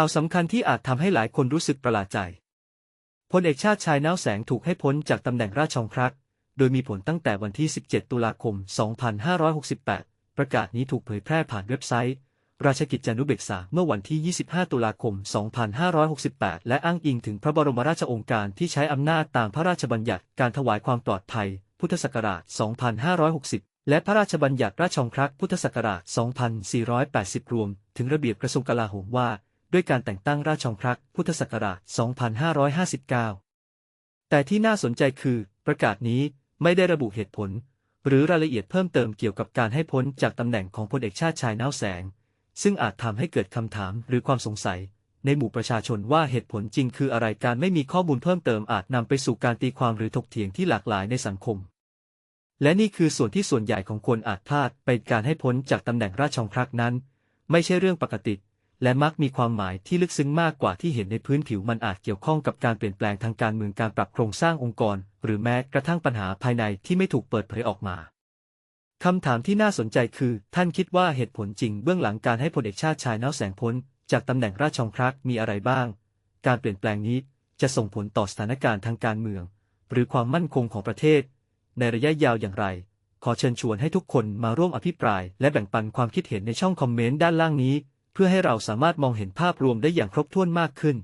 ข่าวสำคัญที่อาจทำให้หลายคนรู้สึกประหลาดใจ พลเอกชาติชายน้าวแสงถูกให้พ้นจากตำแหน่งราชองครักษ์โดยมีผลตั้งแต่วันที่ 17 ตุลาคม 2568 ประกาศนี้ถูกเผยแพร่ผ่านเว็บไซต์ ราชกิจจานุเบกษาเมื่อวันที่ 25 ตุลาคม 2568 และอ้างอิงถึงพระบรมราชโองการที่ใช้อำนาจตามพระราชบัญญัติการถวายความปลอดภัย พุทธศักราช 2560และพระราชบัญญัติราชองครักษ์พุทธศักราช 2480 รวม ถึงระเบียบกระทรวงกลาโหมว่า ด้วยการแต่งตั้งราชองครักษ์พุทธศักราช 2559 แต่ที่น่าสนใจคือ ประกาศนี้ไม่ได้ระบุเหตุผล หรือรายละเอียดเพิ่มเติมเกี่ยวกับการให้พ้นจากตำแหน่งของพลเอกชาติชายน้าวแสง ซึ่งอาจทำให้เกิดคำถามหรือความสงสัย ในหมู่ประชาชนว่าเหตุผลจริงคืออะไรการไม่มีข้อมูลเพิ่มเติมอาจนำไปสู่การตีความหรือถกเถียงที่หลากหลายในสังคมและนี่คือส่วนที่ส่วนใหญ่ของคนอาจพลาดไปการให้พ้นจากตำแหน่งราชองครักษ์นั้น ไม่ใช่เรื่องปกติ และมักมีความหมายที่ลึกซึ้งมากกว่าที่เห็นในพื้นผิวมันอาจเกี่ยวข้องกับการเปลี่ยนแปลงทางการเมืองการปรับโครงสร้างองค์กร หรือแม้กระทั่งปัญหาภายในที่ไม่ถูกเปิดเผยออกมาคำถามที่น่าสนใจคือ ท่านคิดว่าเหตุผลจริงเบื้องหลังการให้พลเอกชาติชายน้าแสงพ้น จากตำแหน่งราชองครักษ์มีอะไรบ้าง การเปลี่ยนแปลงนี้จะส่งผลต่อสถานการณ์ทางการเมือง หรือความมั่นคงของประเทศ ในระยะยาวอย่างไร ขอเชิญชวนให้ทุกคนมาร่วมอภิปราย และแบ่งปันความคิดเห็นในช่องคอมเมนต์ด้านล่างนี้ พื่อให้เราสามารถมองเห็นภาพรวมได้อย่างครบถ้วนมากขึ้น